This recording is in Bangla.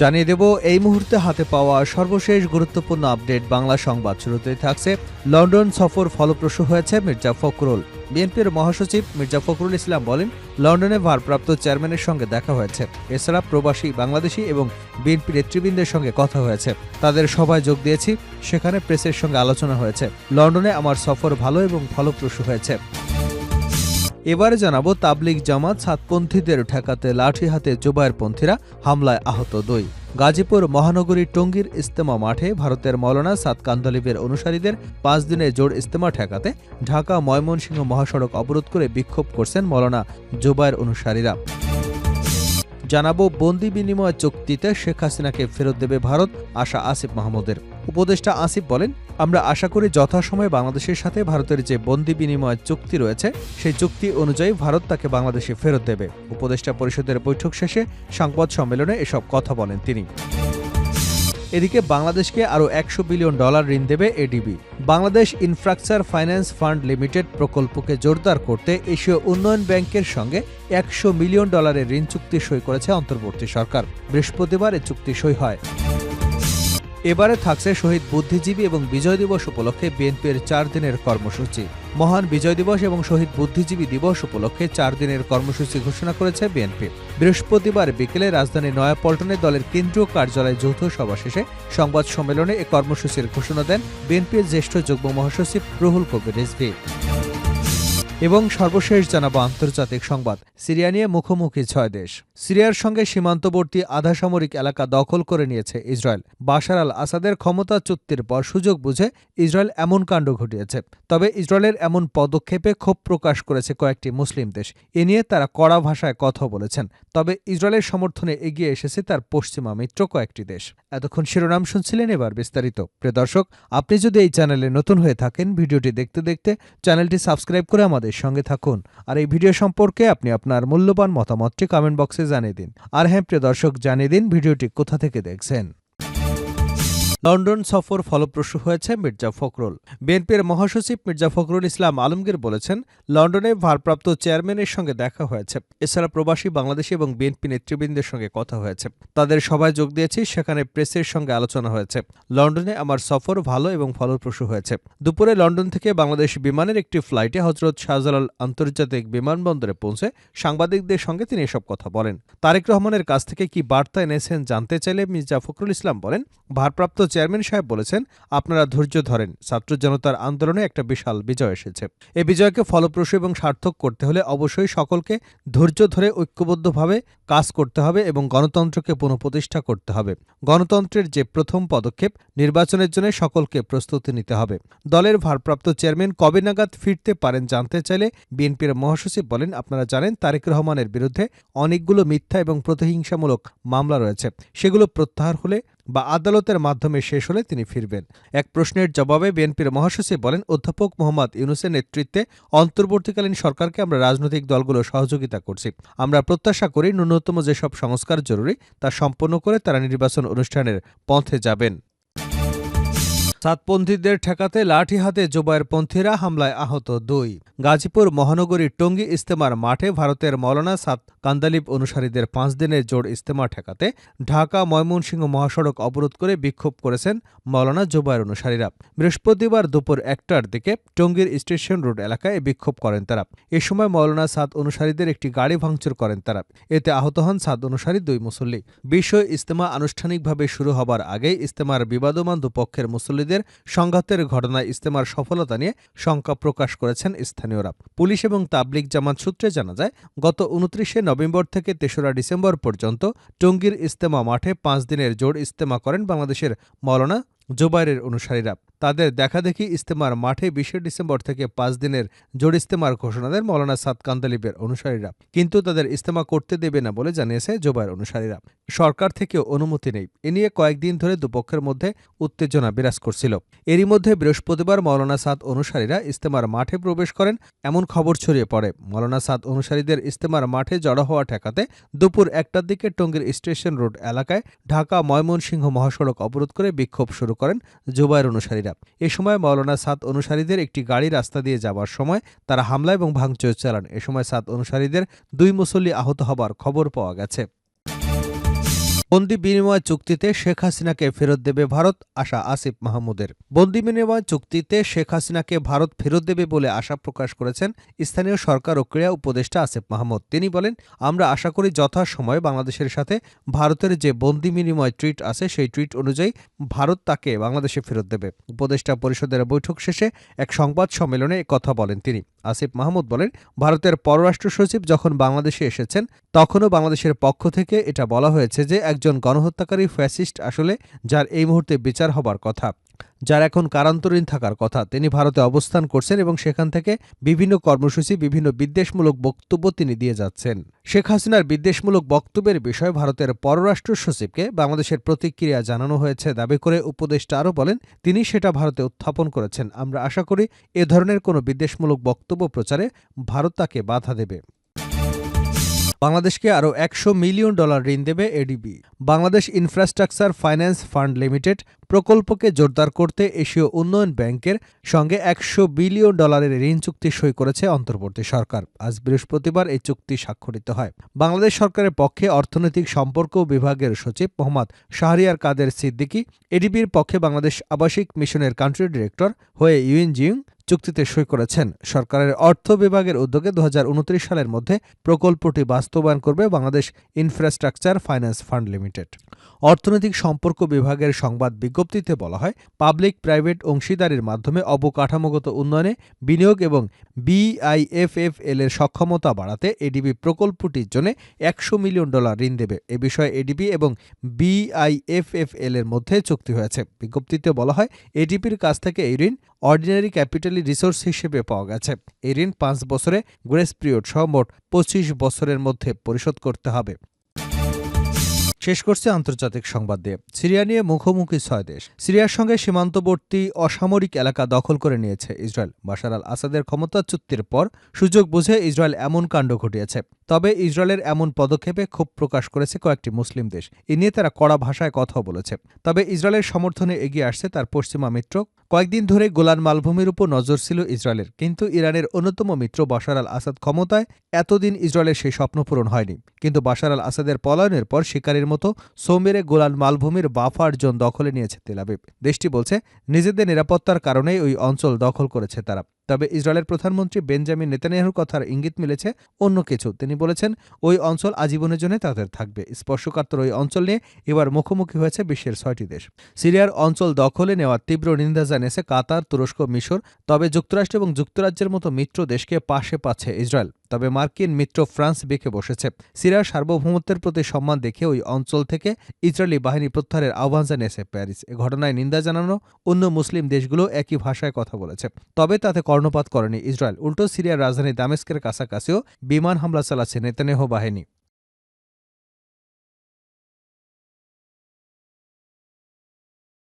জানিয়ে দেব, এই মুহূর্তে হাতে পাওয়া সর্বশেষ গুরুত্বপূর্ণ আপডেট বাংলা সংবাদ শুরুতেই থাকছে। লন্ডন সফর ফলপ্রসূ হয়েছে মির্জা ফখরুল। বিএনপির মহাসচিব মির্জা ফখরুল ইসলাম বলেন, লন্ডনে ভারপ্রাপ্ত চেয়ারম্যানের সঙ্গে দেখা হয়েছে। এছাড়া প্রবাসী, বাংলাদেশি এবং বিএনপি নেতৃবৃন্দের সঙ্গে কথা হয়েছে। তাদের সভায় যোগ দিয়েছি, সেখানে প্রেসের সঙ্গে আলোচনা হয়েছে। লন্ডনে আমার সফর ভালো এবং ফলপ্রসূ হয়েছে। এবারে জানাব তাবলিগ জামাত সাতপন্থীদের ঠেকাতে লাঠি হাতে জুবায়েরপন্থীরা হামলায় আহত দুই। গাজীপুর মহানগরীর টঙ্গীর ইস্তেমা মাঠে ভারতের মৌলানা সাত কান্দলিবের অনুসারীদের পাঁচ দিনের জোর ইস্তেমা ঠেকাতে ঢাকা, ময়মনসিংহ মহাসড়ক অবরোধ করে বিক্ষোভ করছেন মৌলানা জুবায়ের অনুসারীরা। জানাব বন্দি বিনিময় চুক্তিতে শেখ হাসিনাকে ফেরত দেবে ভারত, আশা আসিফ মাহমুদের। উপদেষ্টা আসিফ বলেন, আমরা আশা করি যথাসময়ে বাংলাদেশের সাথে ভারতের যে বন্দি বিনিময় চুক্তি রয়েছে, সেই চুক্তি অনুযায়ী ভারত তাকে বাংলাদেশে ফেরত দেবে। উপদেষ্টা পরিষদের বৈঠক শেষে সংবাদ সম্মেলনে এসব কথা বলেন তিনি। এদিকে বাংলাদেশকে আরও একশো বিলিয়ন ডলার ঋণ দেবে ADB. Bangladesh infrastructure finance fund limited প্রকল্পকে জোরদার করতে এশীয় উন্নয়ন ব্যাংকের সঙ্গে একশো মিলিয়ন ডলারের ঋণ চুক্তি সই করেছে অন্তর্বর্তী সরকার। বৃহস্পতিবার এ চুক্তি সই হয়। এবারে থাকছে শহীদ বুদ্ধিজীবী এবং বিজয় দিবস উপলক্ষে বিএনপির চার দিনের কর্মসূচি। মহান বিজয় দিবস এবং শহীদ বুদ্ধিজীবী দিবস উপলক্ষে চার দিনের কর্মসূচি ঘোষণা করেছে বিএনপি। বৃহস্পতিবার বিকেলে রাজধানী নয়াপল্টনে দলের কেন্দ্রীয় কার্যালয়ে যৌথ সভা শেষে সংবাদ সম্মেলনে এ কর্মসূচির ঘোষণা দেন বিএনপির জ্যেষ্ঠ যুগ্ম মহাসচিব রুহুল কবির রিজভী। এবং সর্বশেষ জানাব আন্তর্জাতিক সংবাদ। সিরিয়া নিয়ে মুখোমুখি ছয় দেশ। সিরিয়ার সঙ্গে সীমান্তবর্তী আধা সামরিক এলাকা দখল করে নিয়েছে ইসরায়েল। বাশার আল আসাদের ক্ষমতা চুক্তির পর সুযোগ বুঝে ইসরায়েল এমন কাণ্ড ঘটিয়েছে। তবে ইসরায়েলের এমন পদক্ষেপে ক্ষোভ প্রকাশ করেছে কয়েকটি মুসলিম দেশ। এ নিয়ে তারা কড়া ভাষায় কথা বলেছেন। তবে ইসরায়েলের সমর্থনে এগিয়ে এসেছে তার পশ্চিমা মিত্র কয়েকটি দেশ। এতক্ষণ শিরোনাম শুনছিলেন এবার বিস্তারিত। প্রিয় দর্শক, আপনি যদি এই চ্যানেলে নতুন হয়ে থাকেন, ভিডিওটি দেখতে দেখতে চ্যানেলটি সাবস্ক্রাইব করে আমাদের সঙ্গে থাকুন। আর এই ভিডিও সম্পর্কে আপনি আপনার মূল্যবান মতামতটি কমেন্ট বক্সে জানিয়ে দিন। আর হ্যাঁ প্রিয় দর্শক, জানিয়ে দিন ভিডিওটি কোথা থেকে দেখছেন। লন্ডন সফর ফলপ্রসূ হয়েছে মির্জা ফখরুল। বিএনপির মহাসচিব মির্জা ফখরুল ইসলাম আলমগীর বলেছেন, লন্ডনে ভারপ্রাপ্ত চেয়ারম্যানের সঙ্গে দেখা হয়েছে। এছাড়া প্রবাসী বাংলাদেশি এবং বিএনপি নেতৃবৃন্দের সঙ্গে কথা হয়েছে। তাদের সভায় যোগ দিয়েছি, সেখানে প্রেসের সঙ্গে আলোচনা হয়েছে। লন্ডনে আমার সফর ভালো এবং ফলপ্রসূ হয়েছে। দুপুরে লন্ডন থেকে বাংলাদেশ বিমানের একটি ফ্লাইটে হজরত শাহজালাল আন্তর্জাতিক বিমানবন্দরে পৌঁছে সাংবাদিকদের সঙ্গে তিনি এসব কথা বলেন। তারেক রহমানের কাছ থেকে কি বার্তা এনেছেন জানতে চাইলে মির্জা ফখরুল ইসলাম বলেন, ভারপ্রাপ্ত চেয়ারম্যান সাহেব বলেছেন, আপনারা ধৈর্য ধরেন, ছাত্র জনতার আন্দোলনে একটা বিশাল বিজয় এসেছে। এ বিজয়কে ফলপ্রসূ এবং সার্থক করতে হলে অবশ্যই সকলকে ধৈর্য ধরে ঐক্যবদ্ধভাবে কাজ করতে হবে এবং গণতন্ত্রকে পুনঃপ্রতিষ্ঠা করতে হবে। গণতন্ত্রের যে প্রথম পদক্ষেপ, নির্বাচনের জন্য সকলকে প্রস্তুতি নিতে হবে। দলের ভারপ্রাপ্ত চেয়ারম্যান কবে নাগাদ ফিরতে পারেন জানতে চাইলে বিএনপির মহাসচিব বলেন, আপনারা জানেন, তারেক রহমানের বিরুদ্ধে অনেকগুলো মিথ্যা এবং প্রতিহিংসামূলক মামলা রয়েছে। সেগুলো প্রত্যাহার হলে বা আদালতের মাধ্যমে শেষ হলে তিনি ফিরবেন। এক প্রশ্নের জবাবে বিএনপির মহাসচিব বলেন, অধ্যাপক মোহাম্মদ ইউনুসের নেতৃত্বে অন্তর্বর্তীকালীন সরকারকে আমরা রাজনৈতিক দলগুলো সহযোগিতা করছি। আমরা প্রত্যাশা করি, ন্যূনতম যেসব সংস্কার জরুরি, তা সম্পন্ন করে তারা নির্বাচন অনুষ্ঠানের পথে যাবেন। সাতপন্থীদের ঠেকাতে লাঠি হাতে জুবায়েরপন্থীরা হামলায় আহত দুই। গাজীপুর মহানগরীর টঙ্গী ইস্তেমার মাঠে ভারতের মৌলানা সাত কান্দালিব অনুসারীদের পাঁচ দিনের জোড় ইস্তেমা ঠেকাতে ঢাকা ময়মনসিংহ মহাসড়ক অবরোধ করে বিক্ষোভ করেছেন মৌলানা জুবায়ের অনুসারীরা। বৃহস্পতিবার দুপুর একটার দিকে টঙ্গীর স্টেশন রোড এলাকায় বিক্ষোভ করেন তারা। এ সময় মৌলানা সাদ অনুসারীদের একটি গাড়ি ভাঙচুর করেন তারা। এতে আহত হন সাদ অনুসারী দুই মুসল্লি। বিষয় ইস্তেমা আনুষ্ঠানিকভাবে শুরু হবার আগেই ইস্তেমার বিবাদমান দুপক্ষের মুসল্লিদের সংঘাতের ঘটনায় ইস্তেমার সফলতা নিয়ে শঙ্কা প্রকাশ করেছেন স্থানীয়রা। পুলিশ এবং তাবলিক জামাত সূত্রে জানা যায়, গত উনত্রিশে নভেম্বর থেকে তেসরা ডিসেম্বর পর্যন্ত টঙ্গীর ইস্তেমা মাঠে পাঁচ দিনের জোর ইস্তেমা করেন বাংলাদেশের মৌলানা জোবাইরের অনুসারীরা। তাদের দেখাদেখি ইস্তেমার মাঠে বিশে ডিসেম্বর থেকে পাঁচ দিনের জোর ইস্তেমার ঘোষণা দেন মৌলানা সাদ কান্দালিবের অনুসারীরা। কিন্তু তাদের ইস্তেমা করতে দেবে না বলে জানিয়েছে জোবাইর অনুসারীরা। সরকার থেকেও অনুমতি নেই। এ নিয়ে কয়েকদিন ধরে দুপক্ষের মধ্যে উত্তেজনা বিরাজ করছিল। এরই মধ্যে বৃহস্পতিবার মৌলানা সাদ অনুসারীরা ইস্তেমার মাঠে প্রবেশ করেন, এমন খবর ছড়িয়ে পড়ে। মৌলানা সাদ অনুসারীদের ইস্তেমার মাঠে জড়ো হওয়া ঠেকাতে দুপুর একটার দিকে টঙ্গীর স্টেশন রোড এলাকায় ঢাকা ময়মনসিংহ মহাসড়ক অবরোধ করে বিক্ষোভ শুরু করেন জুবাইর অনুসারীরা। এ সময় মৌলানা সাদ অনুসারীদের একটি গাড়ি রাস্তা দিয়ে যাওয়ার সময় তারা হামলা এবং ভাঙচুর চালান। এ সময় সাদ অনুসারীদের দুই মুসল্লি আহত হবার খবর পাওয়া গেছে। বন্দি বিনিময় চুক্তিতে শেখ হাসিনাকে ফেরত দেবে ভারত, আশা আসিফ মাহমুদের। বন্দি বিনিময় চুক্তিতে শেখ হাসিনাকে ভারত ফেরত দেবে বলে আশা প্রকাশ করেছেন স্থানীয় সরকার ও ক্রীড়া উপদেষ্টা আসিফ মাহমুদ। তিনি বলেন, আমরা আশা করি যথাসময়ে বাংলাদেশের সাথে ভারতের যে বন্দি বিনিময় ট্রিট আছে, সেই ট্রিট অনুযায়ী ভারত তাকে বাংলাদেশে ফেরত দেবে। উপদেষ্টা পরিষদের বৈঠক শেষে এক সংবাদ সম্মেলনে কথা বলেন তিনি। আসিফ মাহমুদ বলেন, ভারতের পররাষ্ট্র সচিব যখন বাংলাদেশে এসেছেন, তখনও বাংলাদেশের পক্ষ থেকে এটা বলা হয়েছে যে একজন গণহত্যাকারী ফ্যাসিস্ট আসলে, যার এই মুহূর্তে বিচার হবার কথা। যার এখন কারান্তরীণ থাকার কথা। তিনি ভারতে অবস্থান করছেন এবং সেখান থেকে বিভিন্ন কর্মসূচি, বিভিন্ন বিদ্বেষমূলক বক্তব্য তিনি দিয়ে যাচ্ছেন। শেখ হাসিনার বিদ্বেষমূলক বক্তব্যের বিষয়ে ভারতের পররাষ্ট্র সচিবকে বাংলাদেশের প্রতিক্রিয়া জানানো হয়েছে দাবি করে উপদেষ্টা আরও বলেন, তিনি সেটা ভারতে উত্থাপন করেছেন। আমরা আশা করি এ ধরনের কোনো বিদ্বেষমূলক বক্তব্য প্রচারে ভারত তাকে বাধা দেবে। বাংলাদেশকে আরও একশো মিলিয়ন ডলার ঋণ দেবে ADB. Bangladesh infrastructure finance fund limited প্রকল্পকে জোরদার করতে এশীয় উন্নয়ন ব্যাংকের সঙ্গে একশো বিলিয়ন ডলারের ঋণ চুক্তি সই করেছে অন্তর্বর্তী সরকার। আজ বৃহস্পতিবার এই চুক্তি স্বাক্ষরিত হয়। বাংলাদেশ সরকারের পক্ষে অর্থনৈতিক সম্পর্ক বিভাগের সচিব মোহাম্মদ শাহরিয়ার কাদের সিদ্দিকী, এডিবির পক্ষে বাংলাদেশ আবাসিক মিশনের কান্ট্রি ডিরেক্টর হয়ে ইউএন জিং চুক্তিতে সই করেছেন। সরকারের অর্থ বিভাগের উদ্যোগে দু হাজার উনত্রিশ সালের মধ্যে প্রকল্পটি বাস্তবায়ন করবে Bangladesh infrastructure finance fund limited. অর্থনৈতিক সম্পর্ক বিভাগের সংবাদ বিজ্ঞপ্তিতে বলা হয়, পাবলিক প্রাইভেট অংশীদারির মাধ্যমে অবকাঠামোগত উন্নয়নে বিনিয়োগ এবং বিআইএফএফএল এর সক্ষমতা বাড়াতে এডিবি প্রকল্পটির জন্য একশো মিলিয়ন ডলার ঋণ দেবে। এ বিষয়ে এডিবি এবং বিআইএফএফএল এর মধ্যে চুক্তি হয়েছে। বিজ্ঞপ্তিতে বলা হয় এডিপির কাছ থেকে এই ঋণ অর্ডিনারি ক্যাপিটালি রিসোর্স হিসেবে পাওয়া গেছে। এই ঋণ পাঁচ বছরে গ্রেস পিরিয়ড সহ মোট পঁচিশ বছরের মধ্যে পরিশোধ করতে হবে। শেষ করছে আন্তর্জাতিক সংবাদ দিয়ে। সিরিয়া নিয়ে মুখোমুখি ছয় দেশ। সিরিয়ার সঙ্গে সীমান্তবর্তী অসামরিক এলাকা দখল করে নিয়েছে ইসরায়েল। বাশার আল আসাদের ক্ষমতাচ্যুতির পর সুযোগ বুঝে ইসরায়েল এমন কাণ্ড ঘটিয়েছে। তবে ইসরায়েলের এমন পদক্ষেপে ক্ষোভ প্রকাশ করেছে কয়েকটি মুসলিম দেশ। এ নিয়ে তারা কড়া ভাষায় কথাও বলেছে। তবে ইসরায়েলের সমর্থনে এগিয়ে আসছে তার পশ্চিমা মিত্র। কয়েকদিন ধরে গোলান মালভূমির উপর নজর ছিল ইসরায়েলের। কিন্তু ইরানের অন্যতম মিত্র বাশার আল আসাদ ক্ষমতায় এতদিন ইসরায়েলের সেই স্বপ্ন পূরণ হয়নি। কিন্তু বাশার আল আসাদের পলায়নের পর শিকারের মতো সোমেরে গোলান মালভূমির বাফার জোন দখলে নিয়েছে তেলাবিব দেশটি বলছে, নিজেদের নিরাপত্তার কারণেই ওই অঞ্চল দখল করেছে তারা। তবে ইসরায়েলের প্রধানমন্ত্রী বেঞ্জামিন নেতানিয়াহুর কথার ইঙ্গিত মিলেছে অন্য কিছু। তিনি বলেছেন, ওই অঞ্চল আজীবনের জন্য তাদের থাকবে। স্পর্শকাতর ওই অঞ্চল নিয়ে এবার মুখোমুখি হয়েছে বিশ্বের ছয়টি দেশ। সিরিয়ার অঞ্চল দখলে নেওয়ার তীব্র নিন্দা জানিয়েছে কাতার, তুরস্ক, মিশর। তবে যুক্তরাষ্ট্র এবং যুক্তরাজ্যের মতো মিত্র দেশকে পাশে পাচ্ছে ইসরায়েল। তবে মার্কিন মিত্র ফ্রান্স বেঁকে বসেছে। সিরিয়ার সার্বভৌমত্বের প্রতি সম্মান দেখে ওই অঞ্চল থেকে ইসরায়েলি বাহিনী প্রত্যাহারের আহ্বান জানিয়েছে প্যারিস। এ ঘটনায় নিন্দা জানানো অন্য মুসলিম দেশগুলো একই ভাষায় কথা বলেছে। তবে তাতে কর্ণপাত করেনি ইসরায়েল। উল্টো সিরিয়ার রাজধানী দামেস্কের কাছাকাছিও বিমান হামলা চালাচ্ছে নেতানেহ বাহিনী।